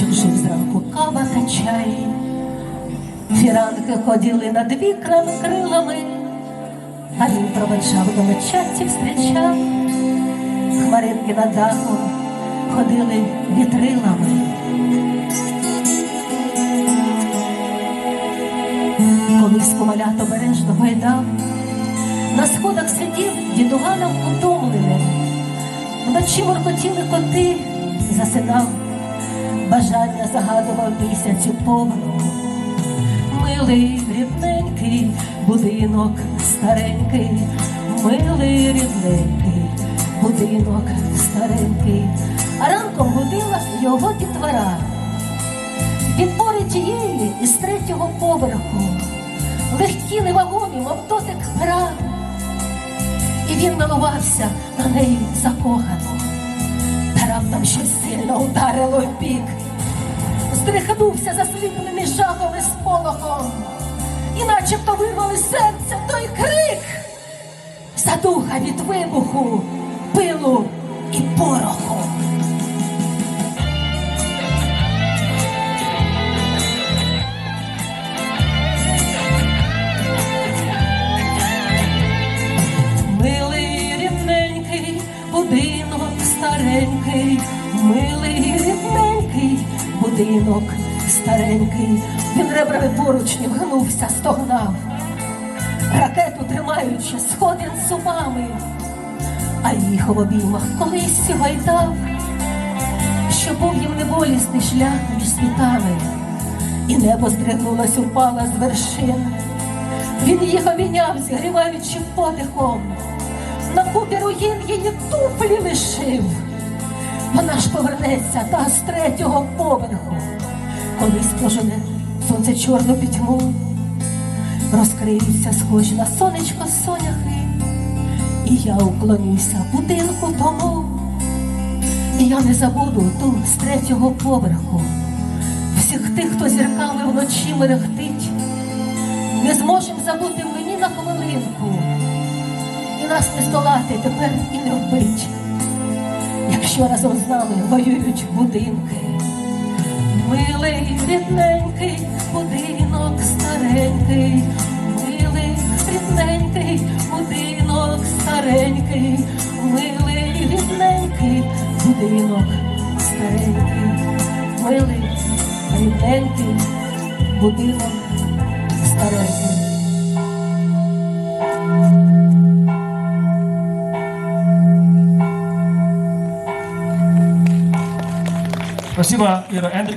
чужих зранку кава та чай. Фіранки ходили над вікрами крилами, а він проведжав до мечаті встрічав, хмаринки на дахом ходили вітрилами. Колись ковалят бережно гайдав, на сходах сидів дідуганом утомленим, вночі моркотіли коти засинав бажання загадував місяцю повну. Милий рідненький будинок старенький, милий рідненький будинок старенький, а ранком будила його дітвора. Підбори тієї із третього поверху, легкі невагомі, мов дотик пера, і він милувався на неї закохано. Та раптом щось сильно ударило в бік, здрихнувся засліплений жахом і сполохом, і начебто вирвали серце той крик, задуха від вибуху, пилу старенький, милий рідненький будинок старенький, він ребрами поручні вгнувся, стогнав, ракету тримаючи, сходин зубами, а їх в обіймах колись гайдав, що був їм неволісний шлях між світами, і небо здригнулось, упало з вершин. Він їх обійняв, зігріваючи подихом. На купі руїн її туфлі лишив. Вона ж повернеться та з третього поверху. Колись пожене сонце чорну пітьму, розкриються схожі на сонечко соняхи, і я уклонюся будинку тому. І я не забуду ту з третього поверху. Всіх тих, хто зірками вночі мерехтить. Не зможем забути ми ні на хвилинку, і нас не здолати тепер і не вбить, якщо разом з нами воюють будинки. Милий рідненький будинок старенький, милий рідненький будинок старенький, милий рідненький будинок старенький, милий рідненький будинок старенький. Das über Ihre Ende